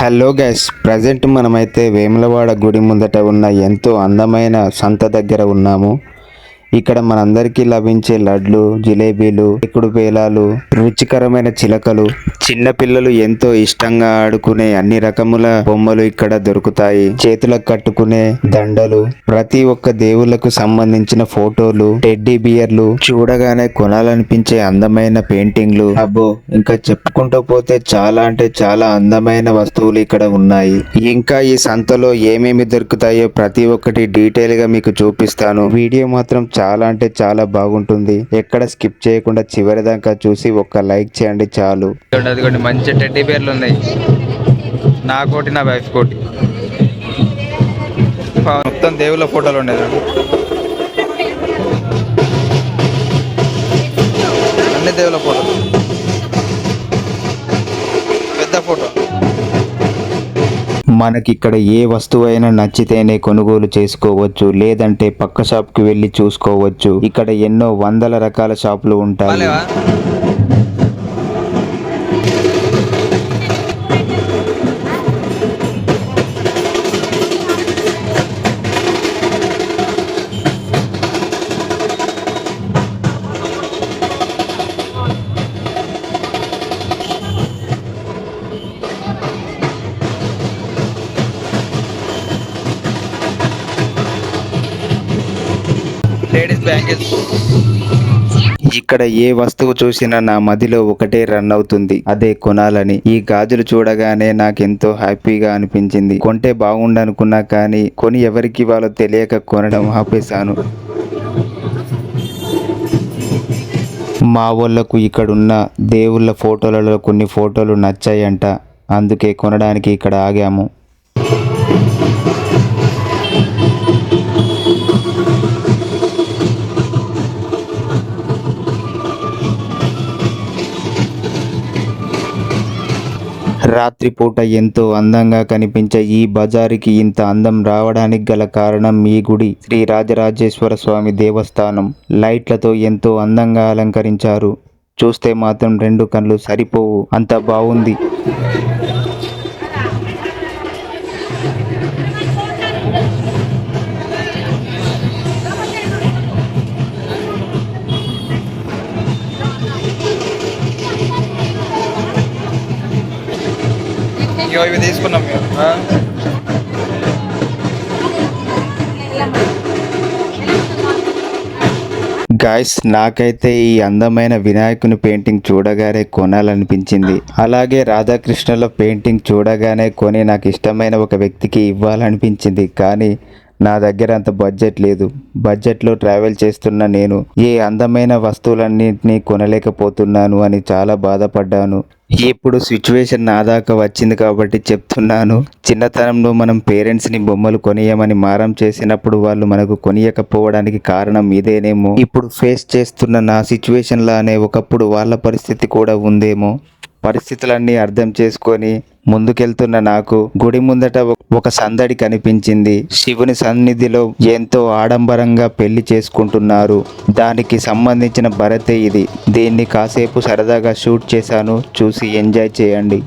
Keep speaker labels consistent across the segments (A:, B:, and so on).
A: Hello guys present మనమైతే వేములవాడ గుడి ముందట ఉన్న ఎంతో అందమైన సంత దగ్గర ఉన్నాము. ఇక్కడ మనందరికీ లభించే లడ్లు జిలేబీలు ఎక్కుడు పేలాలు రుచికరమైన చిలకలు. చిన్నపిల్లలు ఎంతో ఇష్టంగా ఆడుకునే అన్ని రకముల బొమ్మలు ఇక్కడ దొరుకుతాయి. చేతులకు కట్టుకునే దండలు ప్రతి ఒక్క దేవుళ్ళకు సంబంధించిన ఫోటోలు టెడ్డీ బియర్లు చూడగానే కొనాలనిపించే అందమైన పెయింటింగ్లు. అబ్బో ఇంకా చెప్పుకుంటూ పోతే చాలా అంటే చాలా అందమైన వస్తువులు ఇక్కడ ఉన్నాయి. ఇంకా ఈ సంతలో ఏమేమి దొరుకుతాయో ప్రతి ఒక్కటి డీటెయిల్గా మీకు చూపిస్తాను. వీడియో మాత్రం చాలా అంటే చాలా బాగుంటుంది. ఎక్కడ స్కిప్ చేయకుండా చివరి దాకా చూసి ఒక్క లైక్ చేయండి చాలు.
B: అదిగోండి మంచి టెడ్డీ బేర్లు ఉన్నాయి. నా కోటి నా వైఫ్ కోటి. మొత్తం దేవుళ్ళ ఫోటోలు ఉండేది అన్ని దేవుళ్ళ ఫోటోలు. పెద్ద ఫోటో.
A: మనకి ఇక్కడ ఏ వస్తువు అయినా నచ్చితేనే కొనుగోలు చేసుకోవచ్చు లేదంటే పక్క షాప్కి వెళ్ళి చూసుకోవచ్చు. ఇక్కడ ఎన్నో వందల రకాల షాపులు ఉంటాయి.
B: Ladies bangles.
A: ఇక్కడ ఏ వస్తువు చూసినా నా మదిలో ఒకటే రన్ అవుతుంది. అదే కొనాలని. ఈ గాజులు చూడగానే నాకెంతో హ్యాపీగా అనిపించింది. కొంటే బాగుండనుకున్నా కానీ కొని ఎవరికి వాళ్ళో తెలియక కొనడం ఆపేశాను. మా వాళ్ళకు ఇక్కడున్న దేవుళ్ళ ఫోటోలలో కొన్ని ఫోటోలు నచ్చాయంట. అందుకే కొనడానికి ఇక్కడ ఆగాము. రాత్రిపూట ఎంతో అందంగా కనిపించే ఈ బజారుకి ఇంత అందం రావడానికి గల కారణం ఈ గుడి. శ్రీ రాజరాజేశ్వర స్వామి దేవస్థానం. లైట్లతో ఎంతో అందంగా అలంకరించారు. చూస్తే మాత్రం రెండు కళ్ళు సరిపోవు. అంత బాగుంది
B: ఇగో ఇవి తీసుకున్నాం మేము.
A: గాయస్ నాకైతే ఈ అందమైన వినాయకుని పెయింటింగ్ చూడగానే కొనాలనిపించింది. అలాగే రాధాకృష్ణుల పెయింటింగ్ చూడగానే కొని నాకు ఇష్టమైన ఒక వ్యక్తికి ఇవ్వాలనిపించింది. కానీ నా దగ్గర అంత బడ్జెట్ లేదు. బడ్జెట్లో ట్రావెల్ చేస్తున్న నేను ఏ అందమైన వస్తువులన్నింటినీ కొనలేకపోతున్నాను అని చాలా బాధపడ్డాను. ఇప్పుడు సిచ్యువేషన్ నా దాకా వచ్చింది కాబట్టి చెప్తున్నాను. చిన్నతనంలో మనం పేరెంట్స్ని బొమ్మలు కొనియమని మారం చేసినప్పుడు వాళ్ళు మనకు కొనియకపోవడానికి కారణం ఇదేనేమో. ఇప్పుడు ఫేస్ చేస్తున్న నా సిచ్యువేషన్ లానే ఒకప్పుడు వాళ్ళ పరిస్థితి కూడా ఉందేమో. పరిస్థితులన్నీ అర్థం చేసుకొని ముందుకెళ్తున్న నాకు గుడి ముందట ఒక- సందడి కనిపించింది. శివుని సన్నిధిలో ఎంతో ఆడంబరంగా పెళ్ళి చేసుకుంటున్నారు. దానికి సంబంధించిన భరతే ఇది. దీన్ని కాసేపు సరదాగా షూట్ చేశాను. చూసి ఎంజాయ్ చేయండి.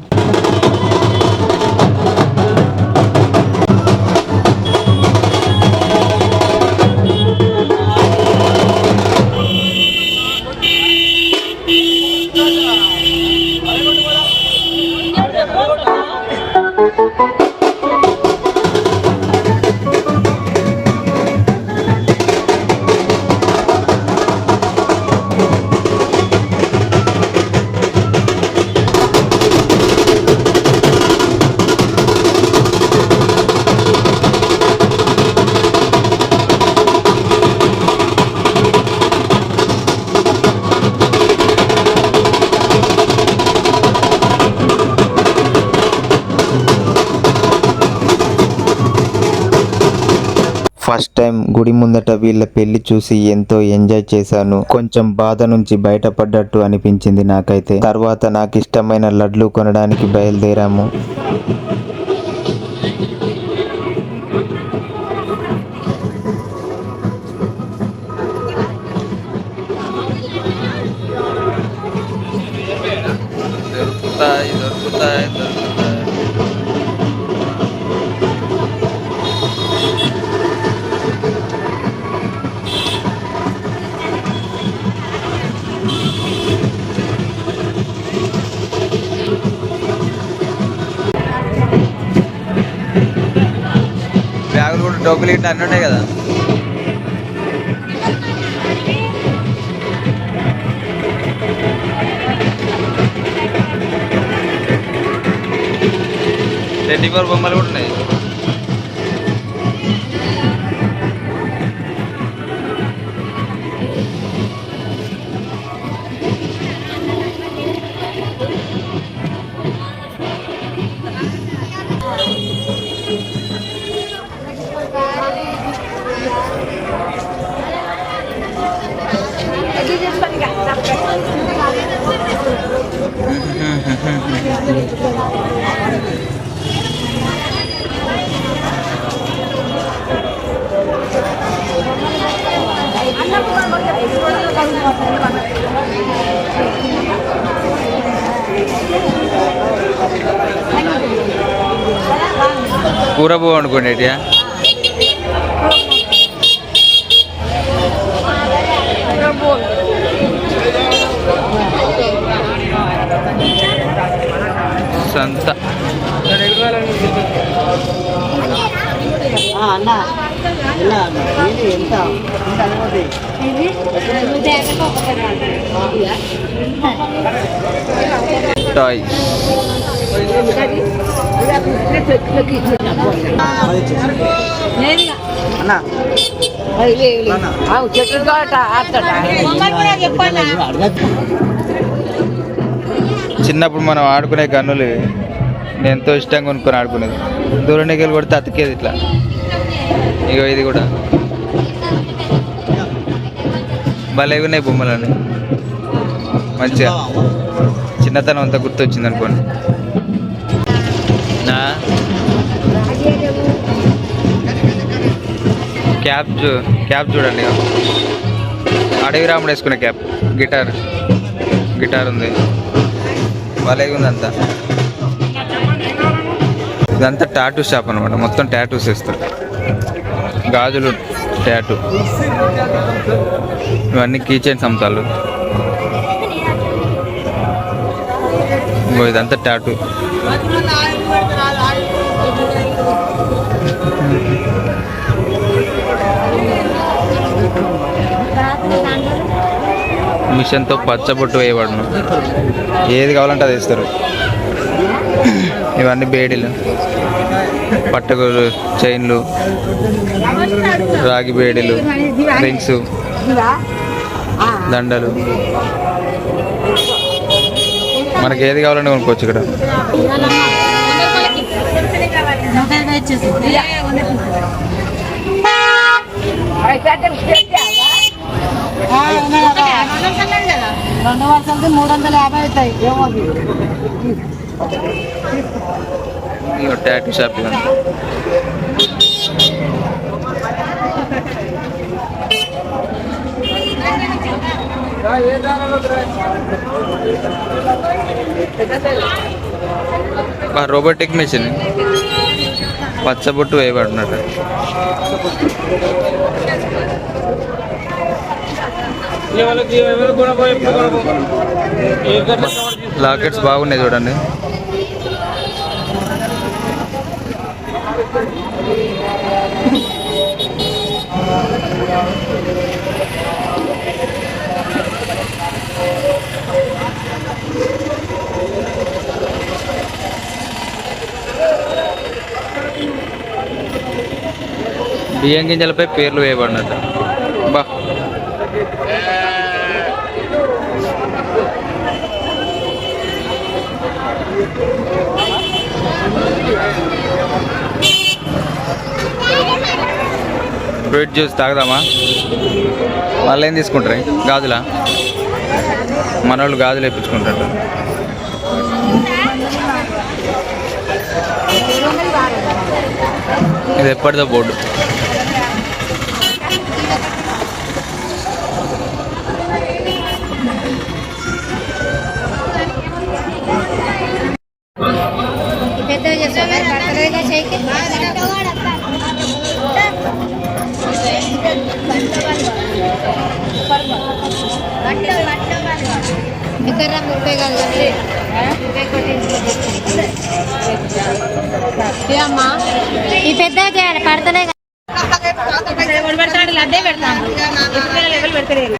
A: ఫస్ట్ టైం గుడి ముందట వీళ్ళ పెళ్ళి చూసి ఎంతో ఎంజాయ్ చేశాను. కొంచెం బాధ నుంచి బయటపడ్డట్టు అనిపించింది నాకైతే. తర్వాత నాకు ఇష్టమైన లడ్లు కొనడానికి బయలుదేరాము.
B: టోపులు ఇట్లా అన్నీ ఉన్నాయి కదా. ట్వంటీ ఫోర్ బొమ్మలు కూడా ఉన్నాయి. కూర పువ్వు అనుకోండి
C: అనుమతి?
B: టాయ్స్.
C: అన్న.
D: చెట్టు తోట ఆడతాడా
B: చిన్నప్పుడు మనం ఆడుకునే గన్నులు నేను ఎంతో ఇష్టంగా కొనుక్కొని ఆడుకునేది. దూరం కొడితే అతికేది ఇట్లా. ఇగో ఇది కూడా. భలే ఉన్నాయి బొమ్మలని మంచిగా. చిన్నతనం అంతా గుర్తొచ్చింది అనుకోండి. నా? క్యాప్ చూ క్యాప్ చూడండి అడవి రాముడు వేసుకునే క్యాప్. గిటార్. గిటార్ ఉంది. భలేగా ఉందంతా ఇదంతా టాటూ షాప్ అనమాట మొత్తం టాటూస్ వేస్తారు. గాజులు టాటూ. ఇవన్నీ కీచైన్స్ అమ్ముతాలు ఇంకో ఇదంతా టాటూ. మిషన్తో పచ్చబొట్టు వేయబడను. ఏది కావాలంటే అది ఇస్తారు ఇవన్నీ బేడీలు పట్టగోలు చైన్లు రాగి బేడీలు రింగ్స్ దండలు. మనకి ఏది కావాలంటే కొనుక్కోవచ్చు ఇక్కడ.
D: రెండు వర్షాలకి మూడు వందల యాభై అవుతాయి ఏమో
B: టాటూ షాప్ ఇదంతా రోబోటిక్ మెషిన్ పచ్చబొట్టు వేయబడినట్టు లాకెట్స్ బాగున్నాయి చూడండి. బియ్యం గింజలపై పేర్లు వేయబడినట్టు. బా. ఫ్రూట్ జ్యూస్ తాగుదామా? వాళ్ళు ఏం తీసుకుంటారు? గాజులా? వాళ్ళు గాజులు వేయించుకుంటారు ఇది ఎప్పటిదో బోర్డు.
E: పెద్దగా చేస్తాం మరి ముప్పై కాదు అమ్మా? ఈ పెద్దగా చేయాలి పడతలే
D: ఎవరు పెడతాడు లడ్డే పెడతాను లెవెల్ పెడతలేరు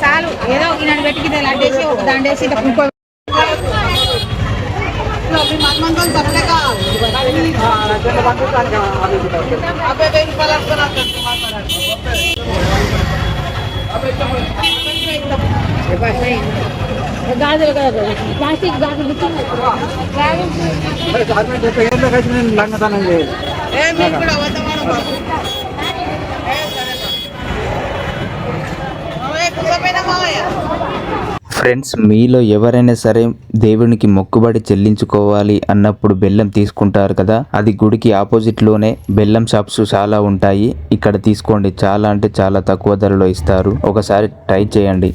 D: చాలు ఏదో ఈయన పెట్టి ఇది లడ్డేసి ఒక దండేసి ఇట్లా కుంకో గాజులు కదా ప్లాస్టిక్ గాజులు
A: ఫ్రెండ్స్ మీలో ఎవరైనా సరే దేవునికి మొక్కుబడి చెల్లించుకోవాలి అన్నప్పుడు బెల్లం తీసుకుంటారు కదా? అది గుడికి ఆపోజిట్లోనే బెల్లం షాప్స్ చాలా ఉంటాయి. ఇక్కడ తీసుకోండి. చాలా అంటే చాలా తక్కువ ధరలో ఇస్తారు. ఒకసారి ట్రై చేయండి.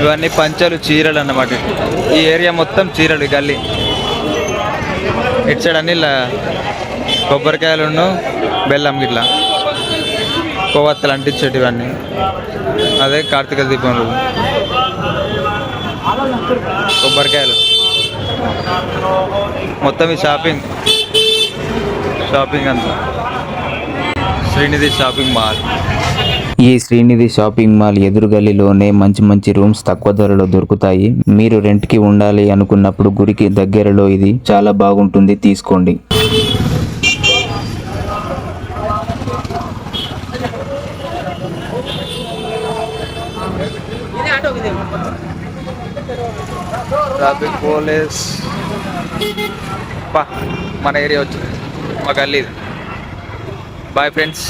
B: ఇవన్నీ పంచలు చీరలు అన్నమాట. ఈ ఏరియా మొత్తం చీరలు గల్లీ. ఇటు సైడ్ అన్ని ఇలా బెల్లం గిట్లా. కొవ్వత్తలు అంటించేటివన్నీ. అదే కార్తీక దీపం రోజు కొబ్బరికాయలు. మొత్తం ఈ షాపింగ్. షాపింగ్ అంతా. Srinidhi shopping mall.
A: ఈ శ్రీనిధి షాపింగ్ మాల్ ఎదురు గల్లీలోనే మంచి మంచి రూమ్స్ తక్కువ ధరలో దొరుకుతాయి. మీరు రెంట్కి ఉండాలి అనుకున్నప్పుడు గుడికి దగ్గరలో ఇది చాలా బాగుంటుంది. తీసుకోండి.
B: Traffic police. మన ఏరియా వచ్చింది మా గల్లీ బాయ్ ఫ్రెండ్స్